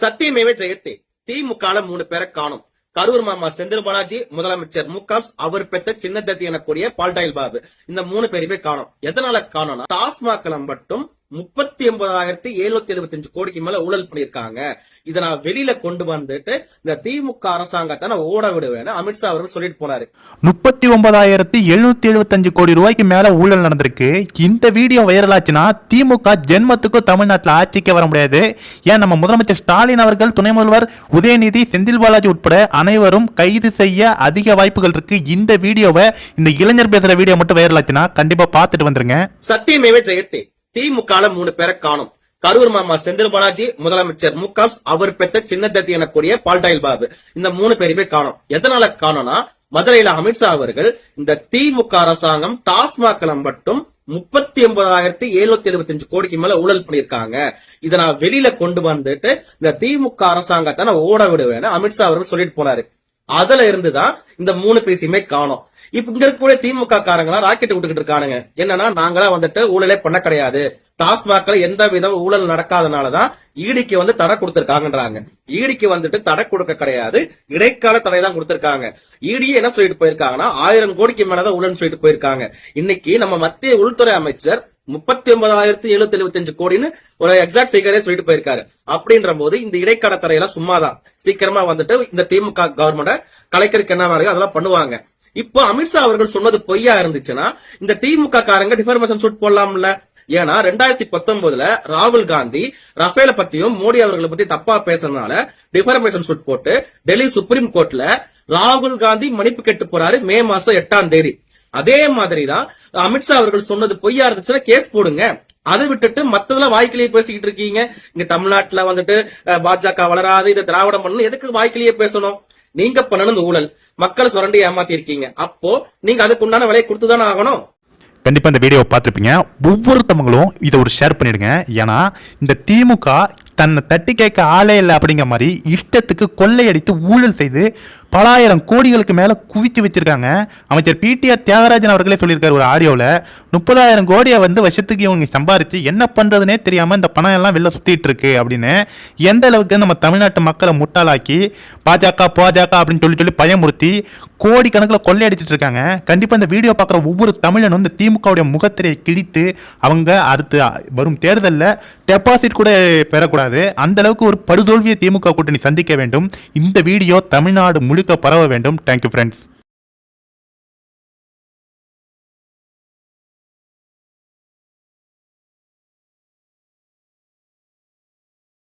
சத்தியமேவே ஜெயத்தே. திமுக மூணு பேரை காணும். கரூர் மாமா செந்தில் பாலாஜி முதலமைச்சர் மு அவர் பெற்ற சின்ன தத்தி எனக்கூடிய பால்டாயில் பாபு. இந்த மூணு பேருமே காணும். எதனால காணோம்னா டாஸ்மாக்ல மட்டும் முப்பத்தி ஒன்பதாயிரத்தி எழுநூத்தி எழுபத்தஞ்சு கோடிக்கு மேல ஊழல் பண்ணிருக்காங்க இதை நான் வெளியில கொண்டு வந்துட்டு இந்த திமுக அரசாங்கத்தை நான் ஓட விடுவேன்னு அமித்ஷா அவர்கள் சொல்லிட்டு போனாரு. முப்பத்தி ஒன்பதாயிரத்தி எழுநூத்தி எழுபத்தஞ்சு கோடி ரூபாய்க்கு மேல ஊழல் நடந்திருக்கு. இந்த வீடியோ வைரல் ஆச்சுன்னா திமுக ஜென்மத்துக்கும் தமிழ்நாட்டில் ஆட்சிக்கு வர முடியாது. ஏன் நம்ம முதலமைச்சர் ஸ்டாலின் அவர்கள் துணை முதல்வர் உதயநிதி செந்தில் பாலாஜி உட்பட அனைவரும் கைது செய்ய அதிக வாய்ப்புகள் இருக்கு. இந்த வீடியோவை இந்த இளைஞர் பேசுற வீடியோ மட்டும் வைரல் ஆச்சுன்னா கண்டிப்பா பார்த்துட்டு வந்துருங்க. சத்தியமேவே ஜெயத்தே திமுக மூணு பேரை காணும். கரூர் மாமா செந்தில் பாலாஜி முதலமைச்சர் மு அவர் பெற்ற சின்ன தத்தி எனக்கூடிய பால்டாயில் பாபு. இந்த மூணு பேருமே காணும். எதனால காணோம்னா மதுரையில அமித்ஷா அவர்கள் இந்த திமுக அரசாங்கம் டாஸ்மாக்ல மட்டும் முப்பத்தி ஒன்பதாயிரத்தி எழுநூத்தி எழுபத்தஞ்சு கோடிக்கு மேல ஊழல் பண்ணிருக்காங்க இதை நான் வெளியில கொண்டு வந்துட்டு இந்த திமுக அரசாங்கத்தை நான் ஓட விடுவேன்னு அமித்ஷா அவர்கள் சொல்லிட்டு போனாரு. அதுல இருந்துதான் இந்த மூணு பேசியுமே காணோம். இப்ப இங்க இருக்கக்கூடிய திமுக காரங்களா ராக்கெட் விட்டுக்கிட்டு இருக்கானுங்க. என்னன்னா நாங்களா வந்துட்டு ஊழலே பண்ண கிடையாது. டாஸ்மாக்ல எந்த வித ஊழல் நடக்காதனாலதான் ஈடிக்கு வந்து தடை கொடுத்திருக்காங்கன்றாங்க. ஈடிக்கு வந்துட்டு தடை கொடுக்க கிடையாது. இடைக்கால தடை தான் கொடுத்திருக்காங்க. ஈடி என்ன சொல்லிட்டு போயிருக்காங்கன்னா ஆயிரம் கோடிக்கு மேலதான் ஊழல் சொல்லிட்டு போயிருக்காங்க. இன்னைக்கு நம்ம மத்திய உள்துறை அமைச்சர் முப்பத்தி ஒன்பதாயிரத்தி எழுநூத்தி எழுபத்தஞ்சு கோடின்னு ஒரு எக்ஸாக்ட் ஃபிகரே சொல்லிட்டு போயிருக்காரு. அப்படின்ற போது இந்த இடைக்கால தடையெல்லாம் சும்மாதான். சீக்கிரமா வந்துட்டு இந்த திமுக கவர்மெண்ட கலைக்கிறதுக்கு என்ன வேலையோ அதெல்லாம் பண்ணுவாங்க. இப்போ அமித்ஷா அவர்கள் சொன்னது பொய்யா இருந்துச்சுன்னா இந்த திமுக காரங்க டிஃபர்மேஷன் சூட் போடலாம்ல. ஏன்னா ரெண்டாயிரத்தி பத்தொன்பதுல ராகுல் காந்தி ரஃபேல பத்தியும் மோடி அவர்களை பத்தி தப்பா பேசுறதுனால டிஃபர்மேஷன் சூட் போட்டு டெல்லி சுப்ரீம் கோர்ட்ல ராகுல் காந்தி மன்னிப்பு கேட்டு போறாரு மே மாசம் எட்டாம் தேதி. அதே மாதிரிதான் அமித்ஷா அவர்கள் சொன்னது பொய்யா இருந்துச்சுன்னா கேஸ் போடுங்க. அதை விட்டுட்டு மத்ததெல்லாம் வாய்க்கிலேயே பேசிக்கிட்டு இருக்கீங்க. இங்க தமிழ்நாட்டுல வந்துட்டு பாஜக வளராது இதை திராவிடம் பண்ணணும். எதுக்கு வாய்க்கிலேயே பேசணும்? நீங்க பண்ணணும் இந்த ஊழல். மக்களை சுரண்டி ஏமாத்தி இருக்கீங்க அப்போ நீங்க அதுக்கு உண்டான விலையை கொடுத்துதானே ஆகணும். கண்டிப்பா இந்த வீடியோவை பார்த்துருப்பீங்க. ஒவ்வொருத்தவங்களும் இதை ஒரு ஷேர் பண்ணிடுங்க. ஏன்னா இந்த திமுக தன்னை தட்டி கேட்க ஆளே இல்லை அப்படிங்கிற மாதிரி இஷ்டத்துக்கு கொள்ளையடித்து ஊழல் செய்து பலாயிரம் கோடிகளுக்கு மேலே குவித்து வச்சிருக்காங்க அமைச்சர் பிடிஆர் தியாகராஜன் அவர்களே சொல்லியிருக்காரு ஒரு ஆடியோவில். முப்பதாயிரம் கோடியை வந்து வருஷத்துக்கு இவங்க சம்பாரித்து என்ன பண்ணுறதுனே தெரியாமல் இந்த பணம் எல்லாம் வெளில சுற்றிட்டு இருக்கு அப்படின்னு எந்த அளவுக்கு நம்ம தமிழ்நாட்டு மக்களை முட்டாளாக்கி பாஜக பாஜக அப்படின்னு சொல்லி சொல்லி பயமுறுத்தி கோடிக்கணக்கில் கொள்ளையடிச்சிட்டு இருக்காங்க. கண்டிப்பாக இந்த வீடியோ பார்க்குற ஒவ்வொரு தமிழனும் இந்த திமுகவுடைய முகத்திரையை கிழித்து அவங்க அடுத்து வரும் தேர்தலில் டெபாசிட் கூட பெறக்கூடாது. அந்த அளவுக்கு ஒரு படுதோல்வியை திமுக கூட்டணி சந்திக்க வேண்டும். இந்த வீடியோ தமிழ்நாடு முழுக்க பரவ வேண்டும். Thank you friends